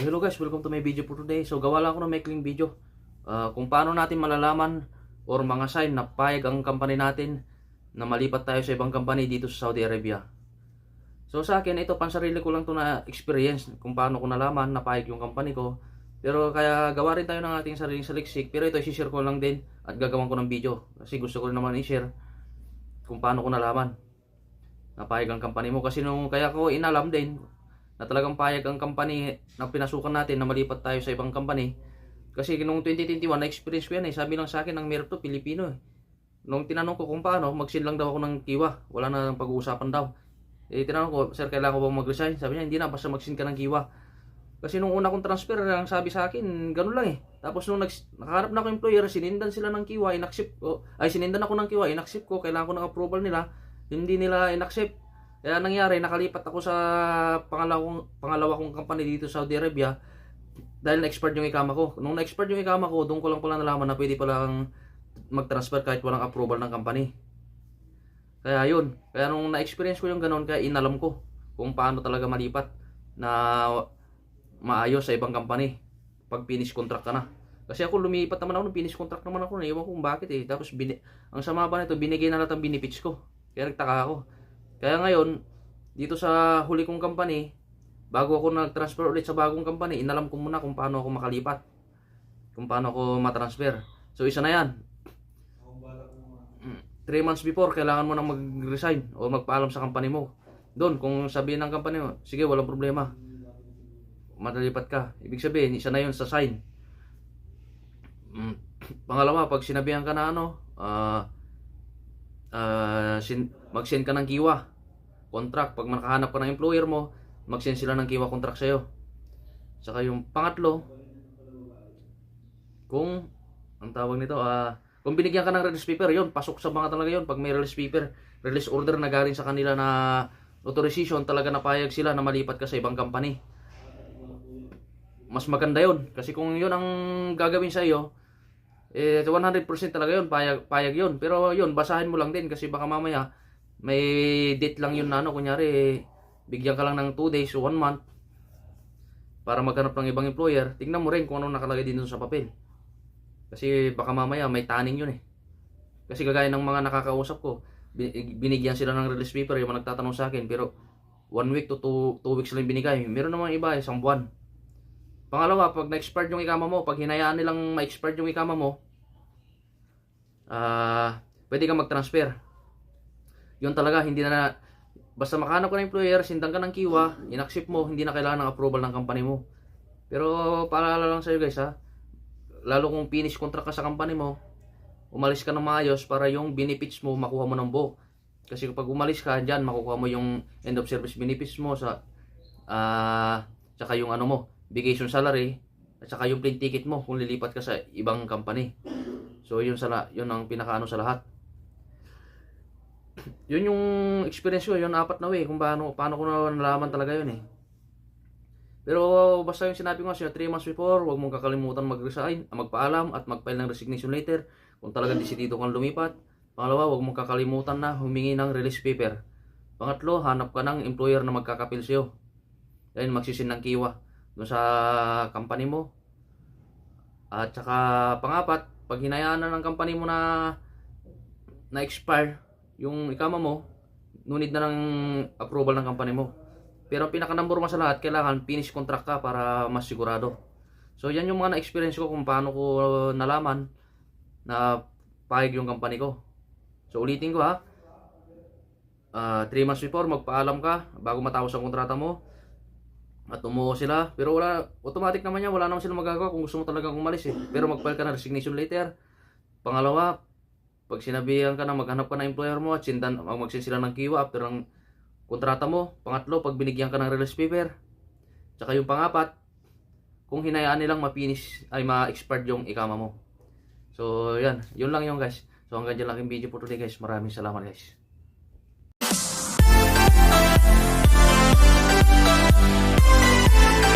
So hello guys, welcome to my video for today. So gawa lang ako ng maikling video ah, kung paano natin malalaman or mga sign na payag ang company natin na malipat tayo sa ibang company dito sa Saudi Arabia. So sa akin, ito pansarili ko lang to na experience kung paano ko nalaman na payag yung company ko. Pero kaya gawa rin tayo ng ating sariling saliksik. Pero ito i-share ko lang din at gagawin ko ng video. Kasi gusto ko rin naman i-share kung paano ko nalaman na payag ang company mo. Kasi nung kaya ko inalam din na talagang payag ang company na pinasukan natin na malipat tayo sa ibang company. Kasi nung 2021, na-experience ko yan eh. Sabi lang sa akin ng mayor to, Pilipino eh. Nung tinanong ko kung paano, magsin lang daw ako ng kiwa. Wala na pag-uusapan daw. Eh, tinanong ko, sir, kailangan ko bang mag-resign? Sabi niya, hindi na, basta magsin ka ng kiwa. Kasi nung una kong transfer, ang sabi sa akin, ganun lang eh. Tapos nung nakahanap na ako employer, sinindan sila ng kiwa, inaccept ko. Ay, sinindan ako ng kiwa, inaccept ko. Kailangan ko ng approval nila. Hindi nila inaccept. Kaya nangyari, nakalipat ako sa pangalawang, pangalawa kong company dito sa Saudi Arabia dahil na-expired yung ikama ko. Nung na-expired yung ikama ko, doon ko lang pala nalaman na pwede palang mag-transfer kahit walang approval ng company. Kaya yun. Kaya nung na-experience ko yung ganun, kaya inalam ko kung paano talaga malipat na maayos sa ibang company pag finish contract ka na. Kasi ako lumipat naman ako nung finish contract naman ako. Naiwan kung bakit eh. Tapos ang sama pa nito, binigay na lahat ang benefits ko. Kaya nagtaka ako. Kaya ngayon, dito sa huli kong company, bago ako nag-transfer ulit sa bagong company, inalam ko muna kung paano ako makalipat. Kung paano ako matransfer. So isa na yan. 3 months before, kailangan mo nang mag-resign o magpaalam sa company mo. Doon, kung sabihin ng company mo, sige, walang problema. Matalipat ka. Ibig sabihin, isa na yun sa sign. Mm. Pangalawa, pag sinabihan ka na ano, ah, ah, sin- mag-send ka ng kiwa, contract. Pag makahanap ka ng employer mo, mag-send sila ng kiwa contract sa'yo. Saka yung pangatlo, kung, ang tawag nito, ah, kung binigyan ka ng release paper, yon pasok sa mga talaga yon Pag may release paper, release order na galing sa kanila na authorization, talaga napayag sila na malipat ka sa ibang company. Mas maganda yon Kasi kung yon ang gagawin sa iyo, eh, 100% talaga yon payag, payag yon Pero yon basahin mo lang din kasi baka mamaya may date lang yun na ano, kunyari, bigyan ka lang ng 2 days o 1 month para maghanap ng ibang employer, tingnan mo rin kung ano nakalagay din sa papel. Kasi baka mamaya may taning yun eh. Kasi kagaya ng mga nakakausap ko, bi- binigyan sila ng release paper, yung mga nagtatanong sa akin, pero one week to two, two weeks lang binigay. Meron naman iba, isang buwan. Pangalawa, pag na-expired yung ikama mo, pag hinayaan nilang ma-expired yung ikama mo, ah, pwede kang mag-transfer. Yun talaga, hindi na, basta makahanap ka ng employer, sindang ka ng kiwa, inaccept mo, hindi na kailangan ng approval ng company mo. Pero paalala lang sa'yo guys ha, lalo kung finish contract ka sa company mo, umalis ka ng maayos para yung benefits mo makuha mo ng buo. Kasi kapag umalis ka dyan, makukuha mo yung end of service benefits mo sa ah tsaka yung ano mo, vacation salary, at saka yung plane ticket mo kung lilipat ka sa ibang company. So yun sa yun ang pinakaano sa lahat. yun yung experience ko, yun apat na way kung paano paano ko na nalaman talaga yun eh. Pero basta yung sinabi ko sa 3 months before, huwag mong kakalimutan mag-resign, magpaalam at mag-file ng resignation letter kung talagang desidido kang lumipat. Pangalawa, huwag mong kakalimutan na humingi ng release paper. Pangatlo, hanap ka ng employer na magkakapil sa'yo. Dahil magsisin ng kiwa doon sa company mo. At saka pangapat, pag hinayaan na ng company mo na na-expire yung ikama mo, nunid na ng approval ng company mo. Pero pinaka number one sa lahat, kailangan finish contract ka para mas sigurado. So yan yung mga na-experience ko kung paano ko nalaman na payag yung company ko. So ulitin ko ha. 3 months before magpaalam ka bago matapos ang kontrata mo. At umuo sila. Pero wala, automatic naman yan. Wala naman sila magagawa kung gusto mo talagang umalis eh. Pero mag-file ka ng resignation letter. Pangalawa, pag sinabihan ka na maghanap ka ng employer mo at sindan, magsin sila ng kiwa after ng kontrata mo. Pangatlo, pag binigyan ka ng release paper. Tsaka yung pangapat, kung hinayaan nilang ma-finish ay ma-expired yung ikama mo. So, yan. Yun lang yung guys. So, hanggang dyan lang yung video for today guys. Maraming salamat guys.